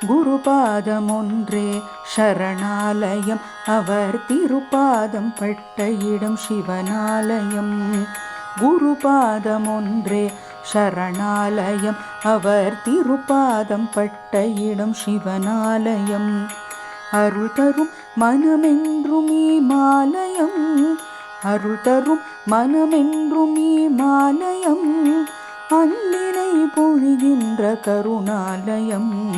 குருபாதமொன்றே சரணாலயம். அவர் திருப்பாதம் பட்ட இடம் சிவனாலயம். குருபாதமொன்றே சரணாலயம். அவர் திருப்பாதம் பட்ட இடம் சிவனாலயம். அருள் தரும் மனமென்றும் மாலயம். அருள் தரும் மனமென்றும் மாலயம். அன்பினை பொழிகின்ற கருணாலயம்.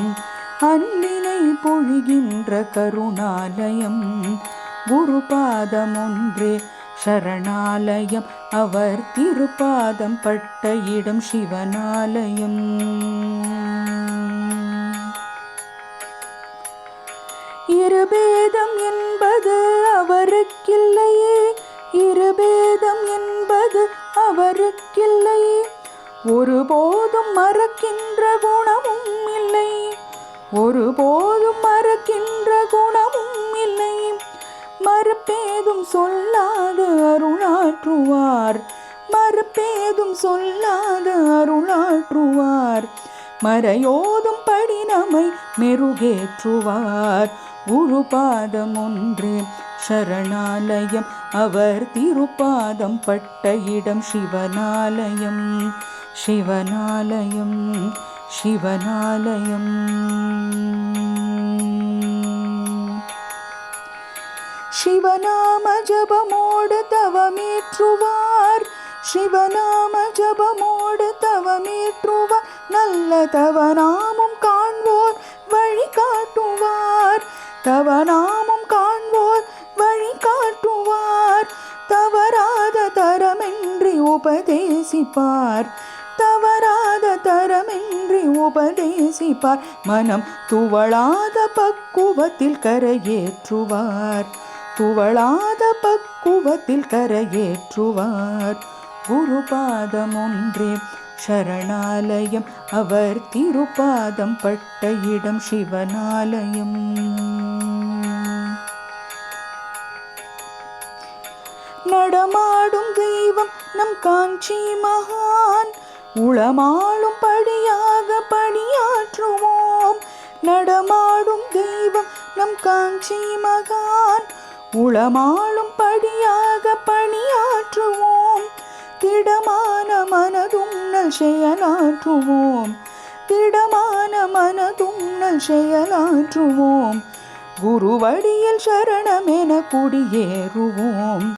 அன்பினை பொழிகின்ற கருணாலயம் குருபாதம் ஒன்றே சரணாலயம். அவர் திருப்பாதம் பட்ட இடம் சிவனாலயம். இருபேதம் என்பது அவருக்கில்லையே இருபேதம் என்பது அவருக்கில்லையே. ஒருபோதும் மறக்கின்ற ஒருபோதும் மறக்கின்ற குணமும் இல்லை. மறுப்பேதும் சொல்லாத அருளாற்றுவார். மறுப்பேதும் சொல்லாத அருளாற்றுவார். மறையோதும் படினமை மெருகேற்றுவார். குருபாதம் ஒன்று சரணாலயம். அவர் திருப்பாதம் பட்ட இடம் சிவனாலயம். சிவனாலயம். சிவனாலயம் சிவநாம ஜபமோடு தவமீற்றுவார் சிவநாம ஜபமோடு தவமீற்றுவார் நல்ல தவநாமம் காண்போர் வழி காட்டுவார் தவநாமம் காண்போர் வழி காட்டுவார் தவறாத தரமின்றி உபதேசிப்பார் தரமின்றி உபதேசிப்பார். மனம் துவளாத பக்குவத்தில் கரையேற்றுவார். துவளாத பக்குவத்தில் கரையேற்றுவார். குருபாதம் ஒன்றே சரணாலயம் அவர் திருப்பாதம் பட்ட இடம் சிவனாலயம். நடமாடும் தெய்வம் நம் காஞ்சி மகான் உளமாளும் படியாக பணியாற்றுவோம். நடமாடும் தெய்வம் நம் காஞ்சி மகான். உளமாளும் படியாக பணியாற்றுவோம். திடமான மனதும் செயலாற்றுவோம். திடமான மனதும் செயலாற்றுவோம். குருவடியில் சரணமென குடியேறுவோம்.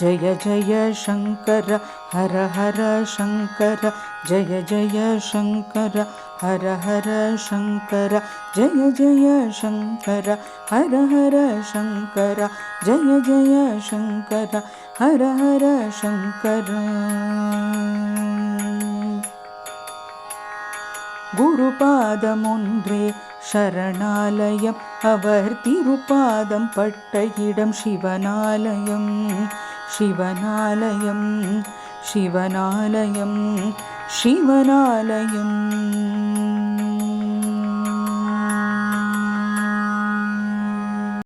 ஜய ஜய சங்கர हर हर शङ्कर जय जय शङ्कर हर हर शङ्कर जय जय शङ्कर हर हर शङ्कर जय जय शङ्कर हर हर शङ्कर गुरुपादमुन्द्रे शरणालयम् अवर्तिरुपादं पट्टयिडं शिवनालयं शिवनालयम्। இடம் சிவனாலயம் சிவனாலயம் சிவனாலயம் சிவனாலயம்.